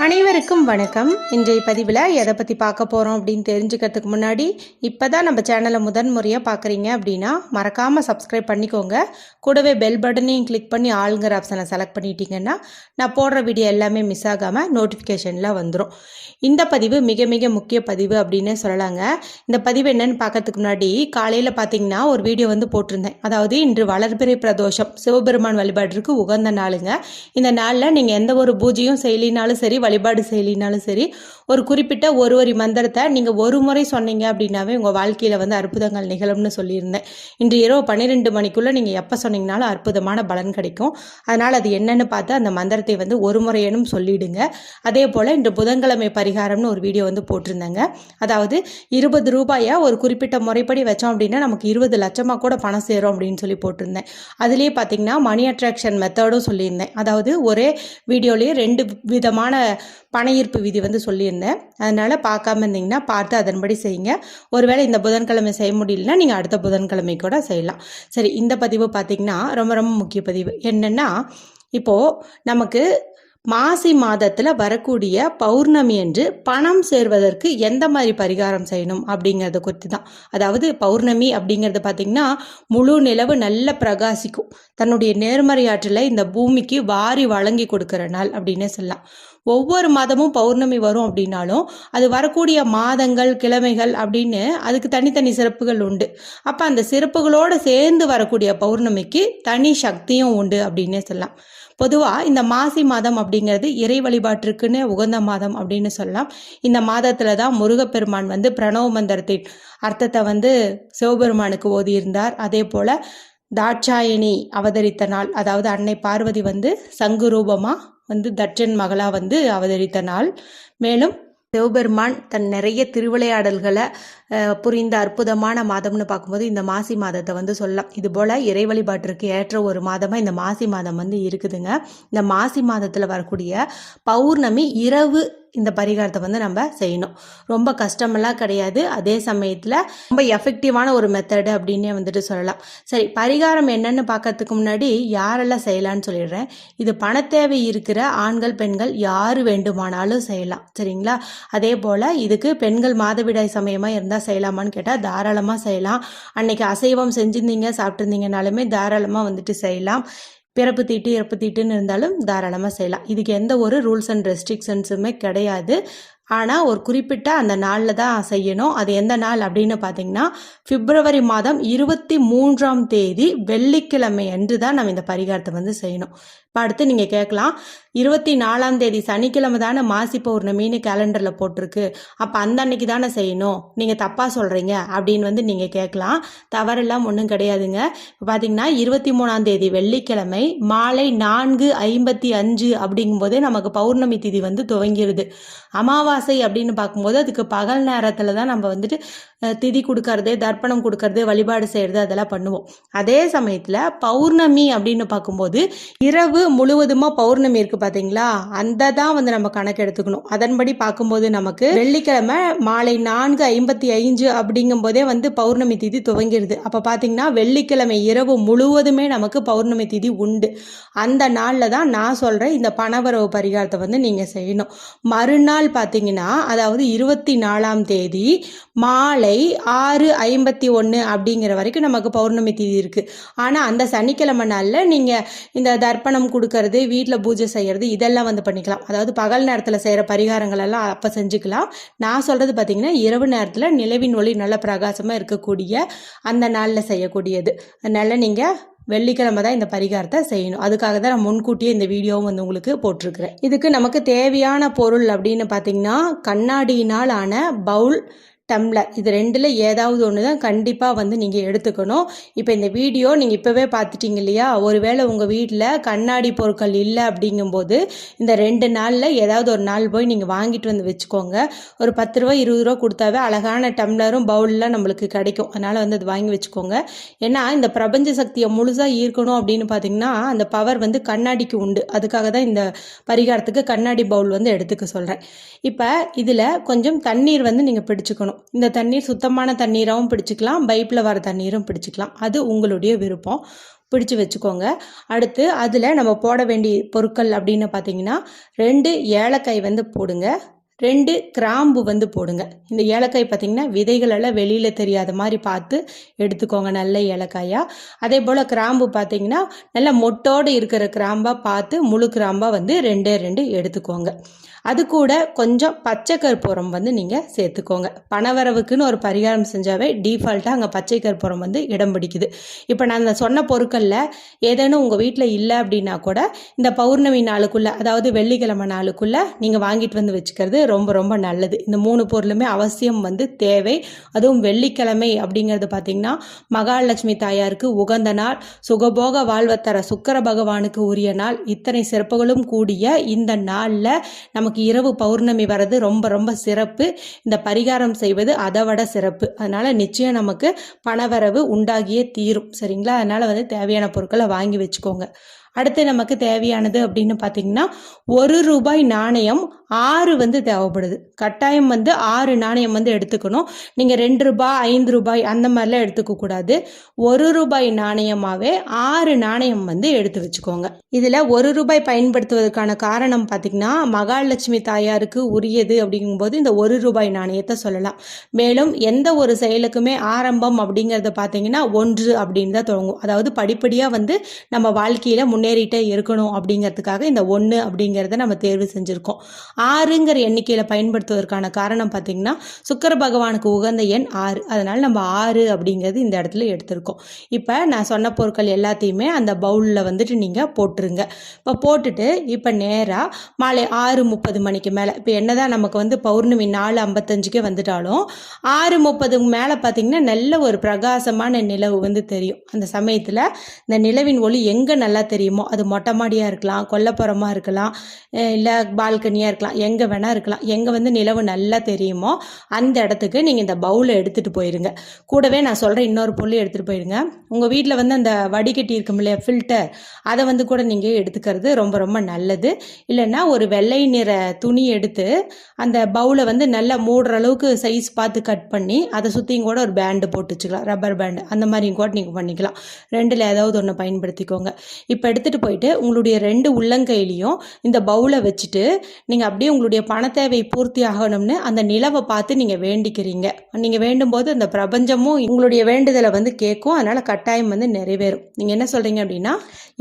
அனைவருக்கும் வணக்கம். இன்றைய பதிவில் எதை பற்றி பார்க்க போகிறோம் அப்படின்னு தெரிஞ்சுக்கிறதுக்கு முன்னாடி இப்போ தான் நம்ம சேனலை முதன் முறையாக பார்க்குறீங்க அப்படின்னா மறக்காமல் சப்ஸ்கிரைப் பண்ணிக்கோங்க. கூடவே பெல் பட்டனையும் கிளிக் பண்ணி ஆளுங்கிற ஆப்ஷனை செலக்ட் பண்ணிட்டீங்கன்னா நான் போடுற வீடியோ எல்லாமே மிஸ் ஆகாமல் நோட்டிஃபிகேஷனில் வந்துடும் இந்த பதிவு மிக மிக முக்கிய பதிவு அப்படின்னு சொல்லலாங்க. இந்த பதிவு என்னன்னு பார்க்கறதுக்கு முன்னாடி காலையில் பார்த்தீங்கன்னா ஒரு வீடியோ வந்து போட்டிருந்தேன். அதாவது இன்று வளர்பிறை பிரதோஷம் சிவபெருமான் வழிபாட்டிற்கு உகந்த நாளுங்க. இந்த நாளில் நீங்கள் எந்த ஒரு பூஜையும் செயலினாலும் சரி வழிபாடு செய்யலினாலும் சரி ஒரு குறிப்பிட்ட ஒரு ஒரு மந்திரத்தை நீங்கள் ஒரு முறை சொன்னீங்க அப்படின்னாவே உங்கள் வாழ்க்கையில் வந்து அற்புதங்கள் நிகழும்னு சொல்லியிருந்தேன். இன்று இரவு பன்னிரெண்டு மணிக்குள்ளே நீங்கள் எப்போ சொன்னீங்கனாலும் அற்புதமான பலன் கிடைக்கும். அதனால் அது என்னென்னு பார்த்து அந்த மந்திரத்தை வந்து ஒரு முறையனும் சொல்லிடுங்க. அதே போல் இன்று புதன்கிழமை பரிகாரம்னு ஒரு வீடியோ வந்து போட்டிருந்தேங்க. அதாவது இருபது ரூபாயை ஒரு குறிப்பிட்ட முறைப்படி வச்சோம் அப்படின்னா நமக்கு இருபது லட்சமாக கூட பணம் சேரும் அப்படின்னு சொல்லி போட்டிருந்தேன். அதுலேயே பார்த்தீங்கன்னா மணி அட்ராக்ஷன் மெத்தடும் சொல்லியிருந்தேன். அதாவது ஒரே வீடியோலேயே ரெண்டு விதமான பண ஈர்ப்பு விதி வந்து சொல்லியிருந்தேன். அதனால் பார்க்காம இருந்தீங்கன்னா பார்த்து அதன்படி செய்யுங்க. ஒருவேளை இந்த புதன்கிழமை செய்ய முடியலன்னா நீங்கள் அடுத்த புதன்கிழமை கூட செய்யலாம். சரி இந்த பதிவு பார்த்தீங்கன்னா ரொம்ப ரொம்ப முக்கிய பதிவு. என்னென்னா இப்போது நமக்கு மாசி மாதத்தில் வரக்கூடிய பௌர்ணமி என்று பணம் சேர்வதற்கு எந்த மாதிரி பரிகாரம் செய்யணும் அப்படிங்கிறத குறித்து தான் அதாவது பௌர்ணமி அப்படிங்கிறது பார்த்திங்கன்னா முழு நிலவு நல்ல பிரகாசிக்கும். தன்னுடைய நேர்மறையாற்றில் இந்த பூமிக்கு வாரி வழங்கி கொடுக்குற நாள் அப்படின்னே சொல்லலாம். ஒவ்வொரு மாதமும் பௌர்ணமி வரும் அப்படின்னாலும் அது வரக்கூடிய மாதங்கள் கிழமைகள் அப்படின்னு அதுக்கு தனித்தனி சிறப்புகள் உண்டு. அப்போ அந்த சிறப்புகளோடு சேர்ந்து வரக்கூடிய பௌர்ணமிக்கு தனி சக்தியும் உண்டு அப்படின்னே சொல்லலாம். பொதுவாக இந்த மாசி மாதம் அப்படிங்கிறது இறை வழிபாட்டிற்குன்னு உகந்த மாதம் அப்படின்னு சொல்லலாம். இந்த மாதத்தில் தான் முருகப்பெருமான் வந்து பிரணவ மந்திரத்தின் அர்த்தத்தை வந்து சிவபெருமானுக்கு ஓதியிருந்தார். அதே போல் தாட்சாயணி அவதரித்த நாள். அதாவது அன்னை பார்வதி வந்து சங்கு ரூபமாக வந்து தட்சன் மகளாக வந்து அவதரித்த நாள். மேலும் சிவபெருமான் தன் நிறைய திருவிளையாடல்களை புரிந்த அற்புதமான மாதம்னு பார்க்கும்போது இந்த மாசி மாதத்தை வந்து சொல்லலாம். இது போல் இறை வழிபாட்டிற்கு ஏற்ற ஒரு மாதமாக இந்த மாசி மாதம் வந்து இருக்குதுங்க. இந்த மாசி மாதத்தில் வரக்கூடிய பௌர்ணமி இரவு இந்த பரிகாரத்தை வந்து நம்ம செய்யணும். ரொம்ப கஷ்டமெல்லாம் கிடையாது. அதே சமயத்தில் ரொம்ப எஃபெக்டிவான ஒரு மெத்தடு அப்படின்னே வந்துட்டு சொல்லலாம். சரி பரிகாரம் என்னன்னு பார்க்கறதுக்கு முன்னாடி யாரெல்லாம் செய்யலாம்னு சொல்லிடுறேன். இது பணத்தேவை இருக்கிற ஆண்கள் பெண்கள் யார் வேண்டுமானாலும் செய்யலாம். சரிங்களா? அதே போல் இதுக்கு பெண்கள் மாதவிடாய் சமயமாக இருந்தால் செய்யலாமான்னு கேட்டால் தாராளமாக செய்யலாம். அன்னைக்கு அசைவம் செஞ்சுருந்தீங்க சாப்பிட்ருந்தீங்கனாலுமே தாராளமாக வந்துட்டு செய்யலாம். பிறப்பு தீட்டு இறப்பு தீட்டுன்னு இருந்தாலும் தாராளமாக செய்யலாம். இதுக்கு எந்த ஒரு ரூல்ஸ் அண்ட் ரெஸ்ட்ரிக்ஷன்ஸுமே கிடையாது. ஆனால் ஒரு குறிப்பிட்ட அந்த நாளில் தான் செய்யணும். அது எந்த நாள் அப்படின்னு பார்த்தீங்கன்னா பிப்ரவரி மாதம் இருபத்தி மூன்றாம் தேதி வெள்ளிக்கிழமை அன்று தான் நம்ம இந்த பரிகாரத்தை வந்து செய்யணும். இப்போ அடுத்து நீங்கள் கேட்கலாம். இருபத்தி நாலாம் தேதி சனிக்கிழமை தானே மாசி பௌர்ணமின்னு கேலண்டரில் போட்டிருக்கு. அப்போ அந்த அன்னைக்கு தானே செய்யணும்? நீங்கள் தப்பாக சொல்கிறீங்க அப்படின்னு வந்து நீங்கள் கேட்கலாம். தவறெல்லாம் ஒன்றும் கிடையாதுங்க. இப்போ பார்த்தீங்கன்னா இருபத்தி மூணாம் தேதி வெள்ளிக்கிழமை மாலை நான்கு ஐம்பத்தி அஞ்சு அப்படிங்கும்போதே நமக்கு பௌர்ணமி திதி வந்து துவங்கிடுது அமாவாசை அப்படின்னு பார்க்கும்போது அதுக்கு பகல் நேரத்தில் தான் நம்ம வந்துட்டு திதி கொடுக்கறது தர்ப்பணம் கொடுக்கறது வழிபாடு செய்கிறது அதெல்லாம் பண்ணுவோம். அதே சமயத்தில் பௌர்ணமி அப்படின்னு பார்க்கும்போது இரவு முழுவதுமாக பௌர்ணமி இருக்குது பார்த்தீங்களா அந்த தான் வந்து நம்ம கணக்கு எடுத்துக்கணும். அதன்படி பார்க்கும்போது நமக்கு வெள்ளிக்கிழமை மாலை நான்கு ஐம்பத்தி ஐந்து அப்படிங்கும்போதே வந்து பௌர்ணமி திதி துவங்கிடுது அப்போ பார்த்தீங்கன்னா வெள்ளிக்கிழமை இரவு முழுவதுமே நமக்கு பௌர்ணமி திதி உண்டு. அந்த நாளில் தான் நான் சொல்கிறேன் இந்த பணவரவு பரிகாரத்தை வந்து நீங்கள் செய்யணும். மறுநாள் பார்த்தீங்கன்னா பார்த்தீங்கன்னா அதாவது இருபத்தி நாலாம் தேதி மாலை ஆறு ஐம்பத்தி ஒன்று அப்படிங்கிற வரைக்கும் நமக்கு பௌர்ணமி தேதி இருக்குது ஆனால் அந்த சனிக்கிழமை நாளில் நீங்கள் இந்த தர்ப்பணம் கொடுக்கறது வீட்டில் பூஜை செய்கிறது இதெல்லாம் வந்து பண்ணிக்கலாம். அதாவது பகல் நேரத்தில் செய்கிற பரிகாரங்கள் எல்லாம் அப்போ செஞ்சுக்கலாம். நான் சொல்கிறது பார்த்தீங்கன்னா இரவு நேரத்தில் நிலவின் ஒளி நல்ல பிரகாசமாக இருக்கக்கூடிய அந்த நாளில் செய்யக்கூடியது. அதனால் நீங்கள் வெள்ளிக்கிழமை தான் இந்த பரிகாரத்தை செய்யணும். அதுக்காக தான் நான் முன்கூட்டியே இந்த வீடியோவும் வந்து உங்களுக்கு போட்டிருக்கிறேன். இதுக்கு நமக்கு தேவையான பொருள் அப்படின்னு பார்த்தீங்கன்னா கண்ணாடியினால் ஆன பவுல் டம்ளர் இது ரெண்டில் ஏதாவது ஒன்று தான் கண்டிப்பாக வந்து நீங்கள் எடுத்துக்கணும். இப்போ இந்த வீடியோ நீங்கள் இப்போவே பார்த்துட்டீங்க இல்லையா? ஒருவேளை உங்கள் வீட்டில் கண்ணாடி பொருட்கள் இல்லை அப்படிங்கும்போது இந்த ரெண்டு நாளில் ஏதாவது ஒரு நாள் போய் நீங்கள் வாங்கிட்டு வந்து வச்சுக்கோங்க. ஒரு பத்து ரூபா இருபது ரூபா கொடுத்தாவே அழகான டம்ளரும் பவுல்லாம் நம்மளுக்கு கிடைக்கும். அதனால் வந்து அது வாங்கி வச்சுக்கோங்க. ஏன்னா இந்த பிரபஞ்ச சக்தியை முழுசாக ஈர்க்கணும் அப்படின்னு பார்த்தீங்கன்னா அந்த பவர் வந்து கண்ணாடிக்கு உண்டு. அதுக்காக தான் இந்த பரிகாரத்துக்கு கண்ணாடி பவுல் வந்து எடுத்துக்க சொல்கிறேன் இப்போ இதில் கொஞ்சம் தண்ணீர் வந்து நீங்கள் பிடிச்சுக்கணும். இந்த தண்ணீர் சுத்தமான தண்ணீராகவும் பிடிச்சிக்கலாம் பைப்பில் வர தண்ணீரும் பிடிச்சிக்கலாம். அது உங்களுடைய விருப்பம். பிடிச்சி வச்சுக்கோங்க. அடுத்து அதில் நம்ம போட வேண்டிய பொருட்கள் அப்படின்னு பார்த்தீங்கன்னா ரெண்டு ஏலக்காய் வந்து போடுங்க. ரெண்டு கிராம்பு வந்து போடுங்க. இந்த ஏலக்காய் பார்த்தீங்கன்னா விதைகளெல்லாம் வெளியில் தெரியாத மாதிரி பார்த்து எடுத்துக்கோங்க நல்ல ஏலக்காயாக அதே போல் கிராம்பு பார்த்தீங்கன்னா நல்ல மொட்டோடு இருக்கிற கிராம்பாக பார்த்து முழு கிராம்பாக வந்து ரெண்டே ரெண்டு எடுத்துக்கோங்க. அது கூட கொஞ்சம் பச்சை கற்பூரம் வந்து நீங்கள் சேர்த்துக்கோங்க. பணவரவுக்குன்னு ஒரு பரிகாரம் செஞ்சாவே டீஃபால்ட்டாக அங்கே பச்சை கற்பூரம் வந்து இடம் பிடிக்குது. இப்போ நான் அந்த சொன்ன பொருட்களில் ஏதேனும் உங்கள் வீட்டில் இல்லை அப்படின்னா கூட இந்த பௌர்ணமி நாளுக்குள்ளே அதாவது வெள்ளிக்கிழமை நாளுக்குள்ளே நீங்கள் வாங்கிட்டு வந்து வச்சுக்கிறது ரொம்ப ரொம்ப நல்லது. இந்த மூணு பொருளுமே அவசியம் வந்து தேவை. அதுவும் வெள்ளிக்கிழமை அப்படிங்கிறது பார்த்திங்கன்னா மகாலட்சுமி தாயாருக்கு உகந்த நாள். சுகபோக வாழ்வத்தர சுக்கர பகவானுக்கு உரிய நாள். இத்தனை சிறப்புகளும் கூடிய இந்த நாளில் நமக்கு இரவு பௌர்ணமி வர்றது ரொம்ப ரொம்ப சிறப்பு. இந்த பரிகாரம் செய்வது அதை விட சிறப்பு. அதனால் நிச்சயம் நமக்கு பணவரவு உண்டாகியே தீரும். சரிங்களா? அதனால் வந்து தேவையான பொருட்களை வாங்கி வச்சுக்கோங்க. அடுத்து நமக்கு தேவையானது அப்படின்னு பார்த்தீங்கன்னா ஒரு ரூபாய் நாணயம் ஆறு வந்து தேவைப்படுது. கட்டாயம் வந்து ஆறு நாணயம் வந்து எடுத்துக்கணும். நீங்கள் ரெண்டு ரூபாய் ஐந்து ரூபாய் அந்த மாதிரிலாம் எடுத்துக்க கூடாது. ஒரு ரூபாய் நாணயமாகவே ஆறு நாணயம் வந்து எடுத்து வச்சுக்கோங்க. இதில் ஒரு ரூபாய் பயன்படுத்துவதற்கான காரணம் பார்த்தீங்கன்னா மகாலட்சுமி தாயாருக்கு உரியது அப்படிங்கும்போது இந்த ஒரு ரூபாய் நாணயத்தை சொல்லலாம். மேலும் எந்த ஒரு செயலுக்குமே ஆரம்பம் அப்படிங்கிறத பார்த்தீங்கன்னா ஒன்று அப்படின்னு தான் தொடங்கும் அதாவது படிப்படியாக வந்து நம்ம வாழ்க்கையில் முன் முன்னேறிட்டே இருக்கணும் அப்படிங்கிறதுக்காக இந்த ஒன்று அப்படிங்கிறத நம்ம தேர்வு செஞ்சுருக்கோம். ஆறுங்கிற எண்ணிக்கையில் பயன்படுத்துவதற்கான காரணம் பார்த்திங்கன்னா சுக்கர பகவானுக்கு உகந்த எண் ஆறு. அதனால் நம்ம ஆறு அப்படிங்கிறது இந்த இடத்துல எடுத்திருக்கோம். இப்போ நான் சொன்ன பொருட்கள் எல்லாத்தையுமே அந்த பவுலில் வந்துட்டு நீங்கள் போட்டுருங்க. இப்போ போட்டுட்டு இப்போ நேராக மாலை ஆறு முப்பது மணிக்கு மேலே இப்போ என்னதான் நமக்கு வந்து பௌர்ணமி நாலு ஐம்பத்தஞ்சுக்கே வந்துட்டாலும் ஆறு முப்பதுக்கு மேலே பார்த்திங்கன்னா நல்ல ஒரு பிரகாசமான நிலவு வந்து தெரியும். அந்த சமயத்தில் இந்த நிலவின் ஒளி எங்கே நல்லா தெரியும் அது மொட்டை மாடியாக இருக்கலாம் கொல்லப்புறமாக இருக்கலாம் இல்லை பால்கனியாக இருக்கலாம் எங்கே வேணால் இருக்கலாம். எங்கே வந்து நிலவு நல்லா தெரியுமோ அந்த இடத்துக்கு நீங்கள் இந்த பவுலை எடுத்துகிட்டு போயிருங்க. கூடவே நான் சொல்கிறேன் இன்னொரு பொருள் எடுத்துகிட்டு போயிருங்க. உங்கள் வீட்டில் வந்து அந்த வடிகட்டி இருக்கும் இல்லையா ஃபில்டர் அதை வந்து கூட நீங்கள் எடுத்துக்கிறது ரொம்ப ரொம்ப நல்லது. இல்லைன்னா ஒரு வெள்ளை நிற துணி எடுத்து அந்த பவுலை வந்து நல்லா மூடுற அளவுக்கு சைஸ் பார்த்து கட் பண்ணி அதை சுற்றியும் கூட ஒரு பேண்டு போட்டு வச்சுக்கலாம். ரப்பர் பேண்டு அந்த மாதிரியும் கூட நீங்கள் பண்ணிக்கலாம். ரெண்டில் ஏதாவது ஒன்று பயன்படுத்திக்கோங்க. இப்போ எடுத்துகிட்டு போயிட்டு உங்களுடைய ரெண்டு உள்ளங்கையிலையும் இந்த பவுலை வச்சுட்டு நீங்கள் அப்படியே உங்களுடைய பண தேவை பூர்த்தி ஆகணும்னு அந்த நிலவை பார்த்து நீங்கள் வேண்டிக்கிறீங்க. நீங்கள் வேண்டும் போது அந்த பிரபஞ்சமும் உங்களுடைய வேண்டுதலை வந்து கேட்கும். அதனால் கட்டாயம் வந்து நிறைவேறும். நீங்கள் என்ன சொல்கிறீங்க அப்படின்னா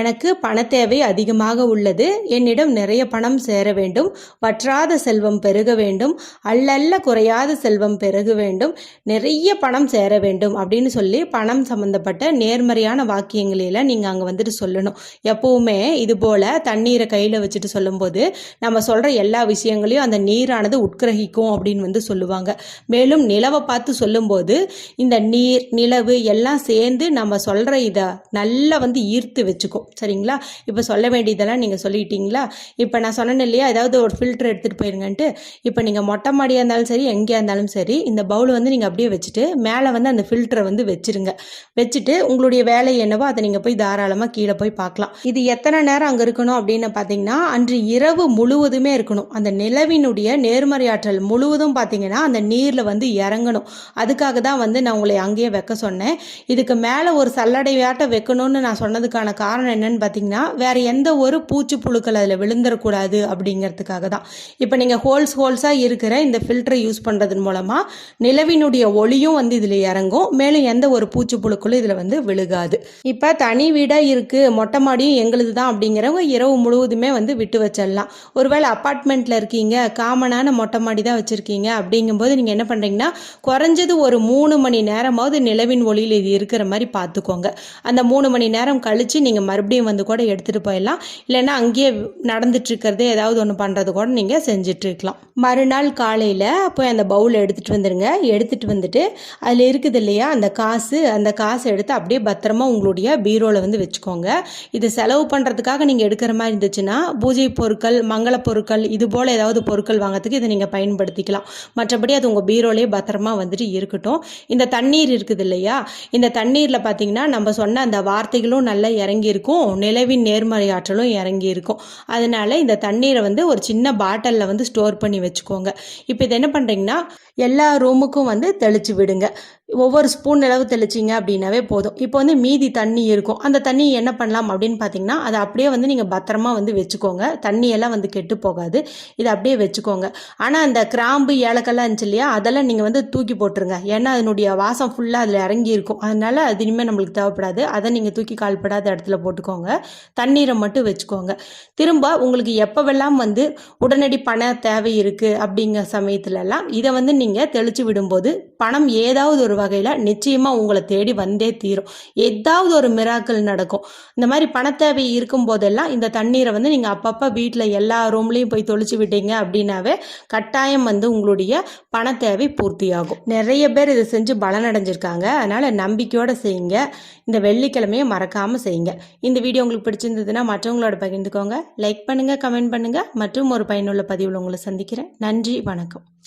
எனக்கு பண தேவை அதிகமாக உள்ளது. என்னிடம் நிறைய பணம் சேர வேண்டும். வற்றாத செல்வம் பெருக வேண்டும். அல்லல்ல குறையாத செல்வம் பெருக வேண்டும். நிறைய பணம் சேர வேண்டும் அப்படின்னு சொல்லி பணம் சம்மந்தப்பட்ட நேர்மறையான வாக்கியங்களில் நீங்கள் அங்கே வந்துட்டு சொல்லணும். எப்பவுமே இது போல் தண்ணீரை கையில் வச்சுட்டு சொல்லும்போது நம்ம சொல்கிற எல்லா விஷயங்களையும் அந்த நீரானது உட்கிரகிக்கும் அப்படின்னு வந்து சொல்லுவாங்க. மேலும் நிலவை பார்த்து சொல்லும்போது இந்த நீர் நிலவு எல்லாம் சேர்ந்து நம்ம சொல்கிற இதை நல்லா வந்து ஈர்த்து வச்சுக்கும். சரிங்களா? இப்போ சொல்ல வேண்டியதெல்லாம் நீங்கள் சொல்லிட்டீங்களா? இப்போ நான் சொன்னேன் இல்லையா? ஏதாவது ஒரு ஃபில்டர் எடுத்துகிட்டு போயிருங்கன்ட்டு. இப்போ நீங்கள் மொட்டை மாடியாக இருந்தாலும் சரி எங்கேயா இருந்தாலும் சரி இந்த பவுல் வந்து நீங்கள் அப்படியே வச்சுட்டு மேலே வந்து அந்த ஃபில்டரை வந்து வச்சிருங்க. வச்சுட்டு உங்களுடைய வேலை என்னவோ அதை நீங்கள் போய் தாராளமாக கீழே போய் பார்க்கலாம். இது எத்தனை நேரம் அங்கே இருக்கணும் அப்படின்னு பார்த்தீங்கன்னா அன்று இரவு முழுவதுமே இருக்கணும். அந்த நிலவினுடைய நேர்மறையாற்றல் முழுவதும் பார்த்தீங்கன்னா அந்த நீரில் வந்து இறங்கணும். அதுக்காக தான் வந்து நான் உங்களை அங்கேயே வைக்க சொன்னேன். இதுக்கு மேலே ஒரு சல்லடையாட்ட வைக்கணும்னு நான் சொன்னதுக்கான காரணம் என்னன்னு பார்த்தீங்கன்னா வேற எந்த ஒரு பூச்சி புழுக்கள் அதில் விழுந்துடக்கூடாது அப்படிங்கிறதுக்காக தான். இப்போ நீங்கள் ஹோல்ஸ் ஹோல்ஸாக இருக்கிற இந்த ஃபில்டரை யூஸ் பண்ணுறதன் மூலமாக நிலவினுடைய ஒளியும் வந்து இதில் இறங்கும். மேலும் எந்த ஒரு பூச்சி புழுக்களும் இதில் வந்து விழுகாது. இப்போ தனி வீடாக இருக்குது மொட்டை மாடியும் எங்களுது தான் அப்படிங்கிறவங்க இரவு முழுவதுமே வந்து விட்டு வச்சிடலாம். ஒருவேளை அப்பார்ட்மெண்ட்டில் இருக்கீங்க காமனான மொட்டை மாடி தான் வச்சுருக்கீங்க அப்படிங்கும்போது நீங்கள் என்ன பண்ணுறீங்கன்னா குறைஞ்சது ஒரு மூணு மணி நேரமாவது நிலவின் ஒளியில் இது இருக்கிற மாதிரி பார்த்துக்கோங்க. அந்த மூணு மணி நேரம் கழித்து நீங்கள் மறுபடியும் வந்து கூட எடுத்துகிட்டு போயிடலாம். இல்லைன்னா அங்கேயே நடந்துட்டுருக்கிறதே ஏதாவது ஒன்று பண்ணுறது கூட நீங்கள் செஞ்சுட்டு இருக்கலாம். மறுநாள் காலையில் போய் அந்த பவுல் எடுத்துகிட்டு வந்துடுங்க எடுத்துகிட்டு வந்துட்டு அதில் இருக்குது இல்லையா அந்த காசு அந்த காசை எடுத்து அப்படியே பத்திரமா உங்களுடைய பீரோவில் வந்து வச்சுக்கோங்க. இது இது செலவு பண்ணுறதுக்காக நீங்கள் எடுக்கிற மாதிரி இருந்துச்சுன்னா பூஜை பொருட்கள் மங்கள பொருட்கள் இது போல் ஏதாவது பொருட்கள் வாங்கிறதுக்கு இதை நீங்கள் பயன்படுத்திக்கலாம். மற்றபடி அது உங்கள் பீரோலே பத்திரமா வந்துட்டு இருக்கட்டும். இந்த தண்ணீர் இருக்குது இல்லையா? இந்த தண்ணீரில் பார்த்தீங்கன்னா நம்ம சொன்ன அந்த வார்த்தைகளும் நல்லா இறங்கி இருக்கும் நிலவின் நேர்மறை ஆற்றலும் இறங்கி இருக்கும் அதனால இந்த தண்ணீரை வந்து ஒரு சின்ன பாட்டிலில் வந்து ஸ்டோர் பண்ணி வச்சுக்கோங்க. இப்போ இது என்ன பண்ணுறீங்கன்னா எல்லா ரூமுக்கும் வந்து தெளிச்சு விடுங்க. ஒவ்வொரு ஸ்பூன் அளவு தெளிச்சிங்க அப்படின்னாவே போதும். இப்போ வந்து மீதி தண்ணி இருக்கும். அந்த தண்ணி என்ன பண்ணலாம் அப்படின்னு பார்த்தீங்கன்னா அதை அப்படியே வந்து நீங்கள் பத்திரமா வந்து வச்சுக்கோங்க. தண்ணியெல்லாம் வந்து கெட்டு போகாது. இதை அப்படியே வச்சுக்கோங்க. ஆனால் அந்த கிராம்பு ஏலக்கெல்லாம் இருந்துச்சு இல்லையா அதெல்லாம் நீங்கள் வந்து தூக்கி போட்டுருங்க. ஏன்னா அதனுடைய வாசம் ஃபுல்லாக அதில் இறங்கி இருக்கும். அதனால அது இனிமேல் நம்மளுக்கு தேவைப்படாது. அதை நீங்கள் தூக்கி கால்படாத இடத்துல போட்டுக்கோங்க. தண்ணீரை மட்டும் வச்சுக்கோங்க. திரும்ப உங்களுக்கு எப்போவெல்லாம் வந்து உடனடி பண தேவை இருக்குது அப்படிங்கிற சமயத்துலலாம் இதை வந்து நீங்கள் தெளித்து விடும்போது பணம் ஏதாவது ஒரு வகையில் நிச்சயமாக உங்களை தேடி வந்தே தீரும். ஏதாவது ஒரு மிராக்கள் நடக்கும். இந்த மாதிரி பண தேவை இருக்கும் போதெல்லாம் இந்த தண்ணீரை வந்து நீங்கள் அப்பப்போ வீட்டில் எல்லா ரூம்லேயும் போய் தொளிச்சு விட்டீங்க அப்படின்னாவே கட்டாயம் வந்து உங்களுடைய பண தேவை பூர்த்தியாகும். நிறைய பேர் இதை செஞ்சு பலனடைஞ்சிருக்காங்க. அதனால் நம்பிக்கையோடு செய்யுங்க. இந்த வெள்ளிக்கிழமையை மறக்காமல் செய்யுங்க. இந்த வீடியோ உங்களுக்கு பிடிச்சிருந்ததுன்னா மற்றவங்களோட பகிர்ந்துக்கோங்க. லைக் பண்ணுங்கள் கமெண்ட் பண்ணுங்கள் மற்றும் ஒரு பயனுள்ள பதிவில் உங்களை சந்திக்கிறேன். நன்றி வணக்கம்.